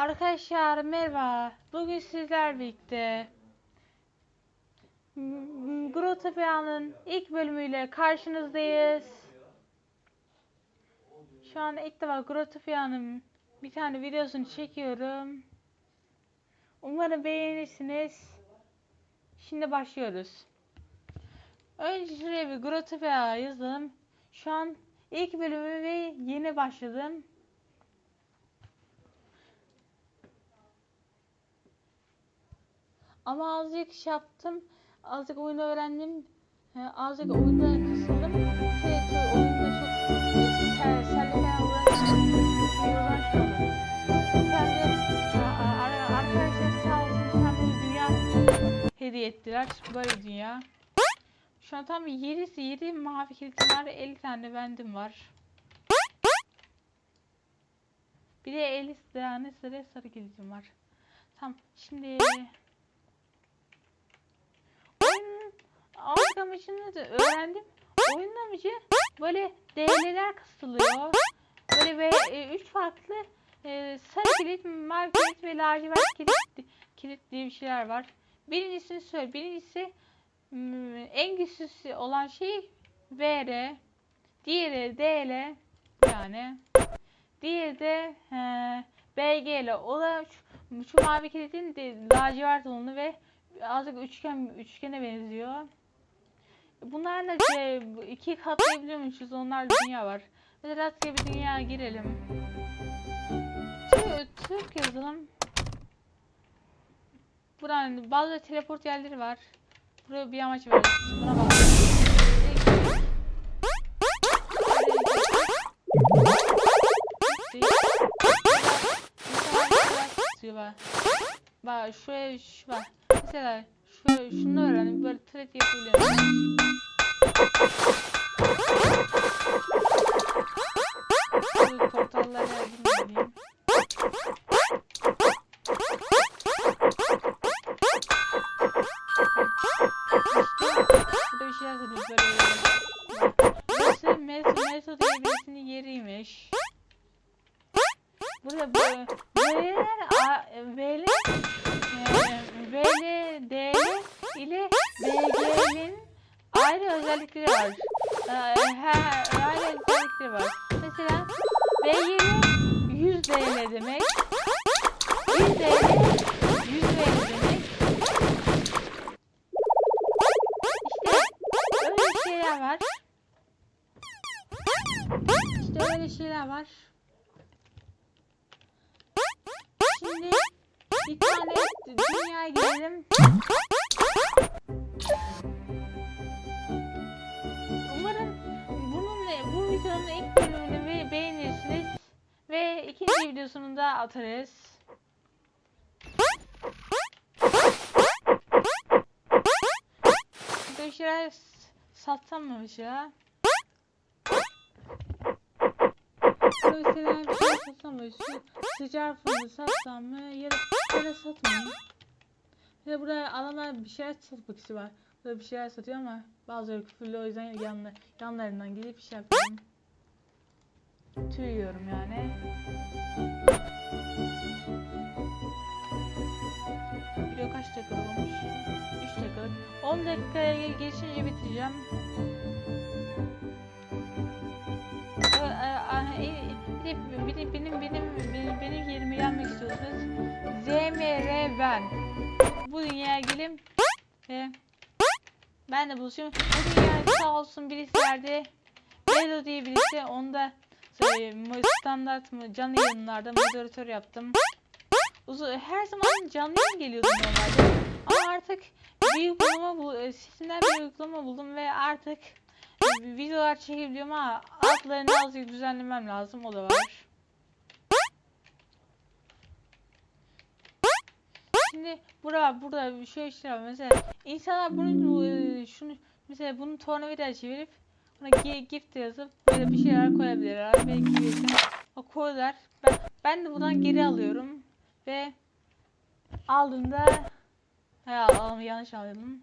Arkadaşlar merhaba. Bugün sizler birlikte Grotopya'nın ilk bölümüyle karşınızdayız. Şu an ilk defa Grotopya'nın bir tane videosunu çekiyorum. Umarım beğenirsiniz. Şimdi başlıyoruz. Önce şuraya bir Grotopya yazalım. Şu an ilk bölümü ve yeni başladım. Ama azıcık şey yaptım. Azıcık oyunu öğrendim. Azıcık oyunda kısıldım. Şey, şey, oyunda çok uğraştım. Uğraşmadım. Sen de ar- arkadaşlar sağ olsun sen bir dünya hediye ettiler. Böyle dünya. Şu an tam 7, 7 mavi kilitim var. 50 tane bendim var. Bir de 50 tane sarı sarı kilitim var. Tamam şimdi oyunun alt amacını da öğrendim. Oyunun amacı böyle değerler kısıtılıyor. Böyle ve e, üç farklı e, sarı kilit, mavi kilit ve lacivert kilit, kilit diye bir şeyler var. Birincisini söyle. Birincisi hmm, en güçsüz olan şey VR. Diğeri DL yani. Diğeri de he, BGL. O da şu, şu mavi kilidin de lacivert olanı ve azıcık üçgen üçgene benziyor. Bunlarla e, iki katlayabiliyormuşuz. Onlarla dünya var. Mesela rastgele bir dünya girelim. Türk, yazalım. Buranın bazı teleport yerleri var. Buraya bir amaç var. Buna bak. Bak. Şuraya şu bak. Mesela şu şunu öğrendim. Böyle thread yapabiliyorum. Portallara girmeliyim. Özellikleri var. E, Her ayrı özellikleri var. Mesela BG'li 100 DL demek. 100 DL 100 VL demek. İşte öyle şeyler var. İşte öyle şeyler var. Şimdi bir tane dünyaya girelim. İlk bölümünü beğenirsiniz ve ikinci videosunu da atarız. Böyle şeyler satsam mı? Böyle bir şey satsam mı? Sıcak fırını satsam mı? Ya da böyle satmayayım. Ya da buraya adamlar bir şeyler satmak istiyor. Burada bir şeyler satıyor ama bazıları küfürlü o yüzden yanlarından gidip bir şey yapıyorum. Tüy yiyorum yani. Video kaç dakika olmuş? 3 dakikalık. 10 dakikaya geçince bitireceğim. E, e, de benim benim benim, benim yerime gelmek istiyorsanız ZMR ben. Bu dünyaya gelin ve ben de buluşayım. Bu dünyaya sağ olsun birisi verdi. Bedo diye birisi onda e, standart mı canlı yayınlarda moderatör yaptım. Uzun, her zaman canlı yayın geliyordu normalde. Ama artık bir uygulama bu e, sitesinden bir uygulama buldum ve artık e, videolar çekebiliyorum ama altlarını azıcık düzenlemem lazım o da var. Şimdi burada burada bir şey var mesela insanlar bunun e, şunu mesela bunu tornavida çevirip gi- gift yazıp böyle bir şeyler koyabilirler. Belki birisi o koyarlar ben, ben de buradan geri alıyorum ve aldığımda ha, al- yanlış aldım.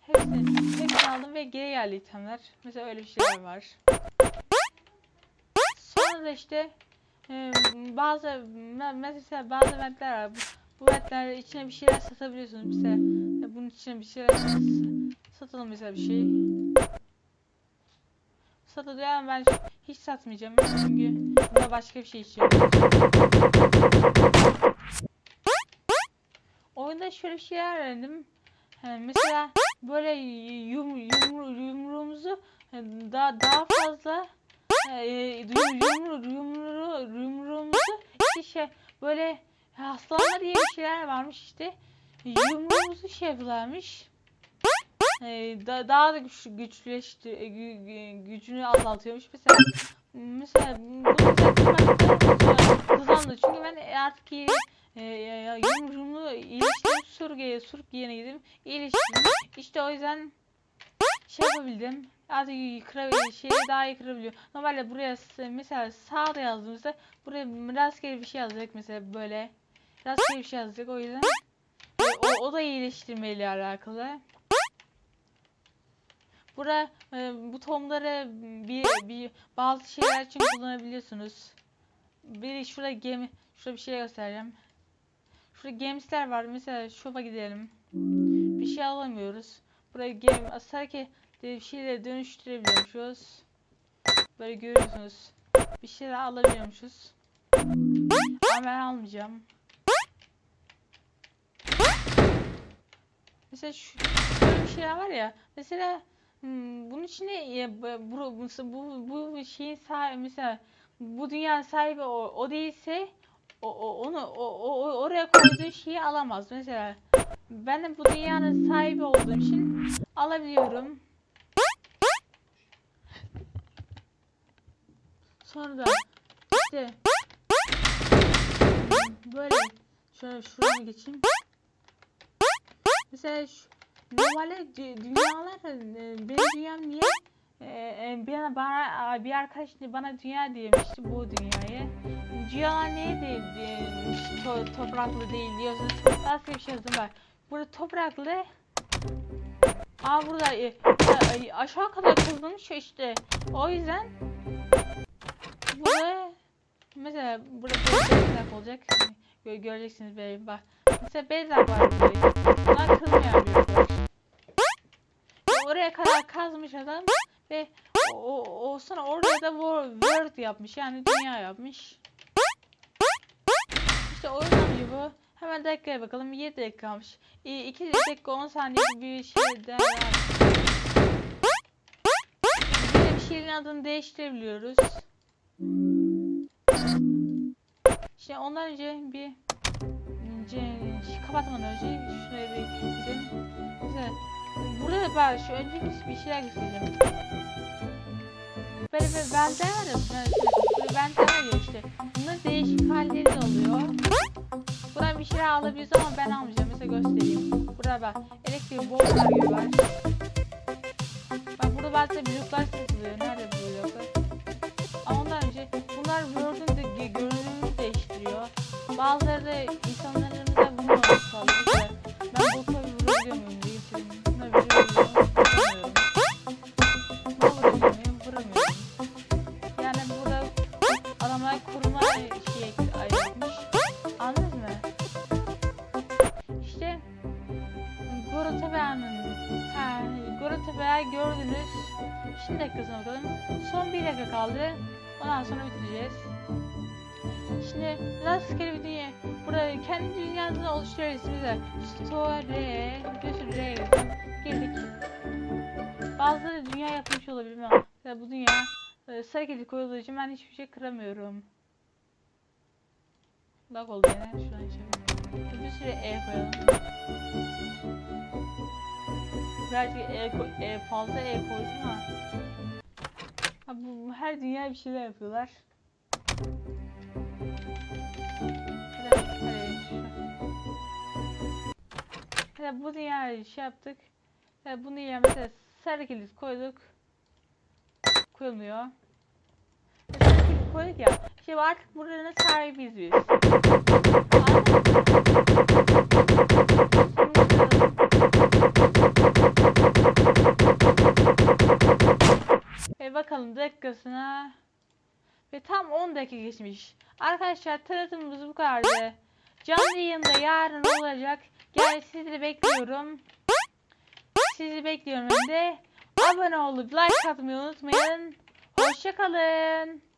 Hepsini, hepsini aldım ve geri geldi itemler. Mesela öyle bir şeyler var. Sonra da işte e, bazı me- mesela bazı ventler var. Bu, bu ventler içine bir şeyler satabiliyorsunuz. Mesela. Bunun içine bir şeyler satalım mesela bir şey. Satılıyor ben hiç satmayacağım çünkü buna başka bir şey istiyorum. Oyunda şöyle bir şeyler öğrendim. Ee, mesela böyle yum, yumru, yumruğumuzu daha daha fazla e, yum, yumru, yumru, yumruğumuzu işte şey böyle hastalanma diye bir şeyler varmış işte. Yumruğumuzu yapıyorlarmış. Ee, da, daha da güç, güçleşti, e, gü, gü- gücünü azaltıyormuş. Mesela mesela bunu hızlandı. Çünkü ben artık e, ya- yumruğumu iyileştirip Surge'ye, Surge'ye gidip iyileştirdim. İşte o yüzden şey yapabildim. Artık kıra, şeyi daha iyi kırabiliyor. Normalde buraya mesela sağda yazdığımızda buraya rastgele bir şey yazacak mesela böyle. Rastgele bir şey yazacak o yüzden. E, da iyileştirmeyle alakalı. Bura e, bu tohumları bir, bir bazı şeyler için kullanabiliyorsunuz. Bir şurada gemi, şurada bir şey göstereceğim. Şurada gemisler var. Mesela şoba gidelim. Bir şey alamıyoruz. Buraya gemi, asarki bir şeyleri dönüştürebiliyormuşuz. Böyle görüyorsunuz. Bir şeyler alabiliyormuşuz. Ama ben almayacağım. Mesela şu bir şeyler var ya. Mesela hmm, bunun içine ya, bu, bu, bu, şeyin sahibi mesela bu dünyanın sahibi o, o değilse o, o onu o, o, oraya koyduğu şeyi alamaz. Mesela ben de bu dünyanın sahibi olduğum için alabiliyorum. Sonra da işte böyle şöyle şuraya geçeyim. Mesela şu, normalde dü- dünyalar e, benim dünyam niye e, e, bir bana bir arkadaş bana dünya demişti bu dünyayı. Niye değil demiş, to, topraklı değil diyorsunuz. Başka bir şey yazdım bak. Burada topraklı Aa burada e, e, aşağı kadar kazılmış işte. O yüzden burada mesela burada bezak olacak. Gö göreceksiniz böyle bak. Mesela bezak var burada. Bunlar kırılmayan bir yapı. Oraya kadar kazmış adam ve o, o, o sonra orada da wo- world yapmış yani dünya yapmış. İşte o yüzden bu. Hemen dakikaya bakalım. 7 dakika kalmış. 2 dakika 10 saniye bir şey daha. Böyle bir şeyin adını değiştirebiliyoruz. Şimdi ondan önce bir önce kapatmadan önce şuraya bir gidelim. Mesela burada bak şu önce bir, şeyler göstereceğim. Böyle bir bende var ya, böyle böyle bende var ya işte. Bunların değişik halleri oluyor. Buradan bir şeyler alabiliyoruz ama ben almayacağım. Mesela göstereyim. Burada bak elektrik bombalar gibi var. Bak burada bazen bloklar satılıyor. Nerede bu Ondan sonra bitireceğiz. Şimdi rastgele bir dünya. Burada kendi dünyasını oluşturuyoruz bize. Story. Bir sürü. Girdik. Bazıları dünya yapmış olabilir ama mesela bu dünya e, sarı kedi koyulduğu için ben hiçbir şey kıramıyorum. Bak oldu yine. Şuradan içelim. Bir sürü E koyalım. Birazcık E, e fazla E koydum ama. Ha, bu, her dünya bir şeyler yapıyorlar. Hadi, hadi, şu- hadi bu dünyayı şey yaptık. Hadi bunu ya mesela sarı koyduk. Koyulmuyor. Sarı koyduk ya. Şimdi artık buranın sahibiyiz biz. Ve bakalım dakikasına Ve tam 10 dakika geçmiş. Arkadaşlar tanıtımımız bu kadardı. Canlı yayında yarın olacak. Yani sizi bekliyorum. Sizi bekliyorum hem de. Abone olup like atmayı unutmayın. Hoşçakalın.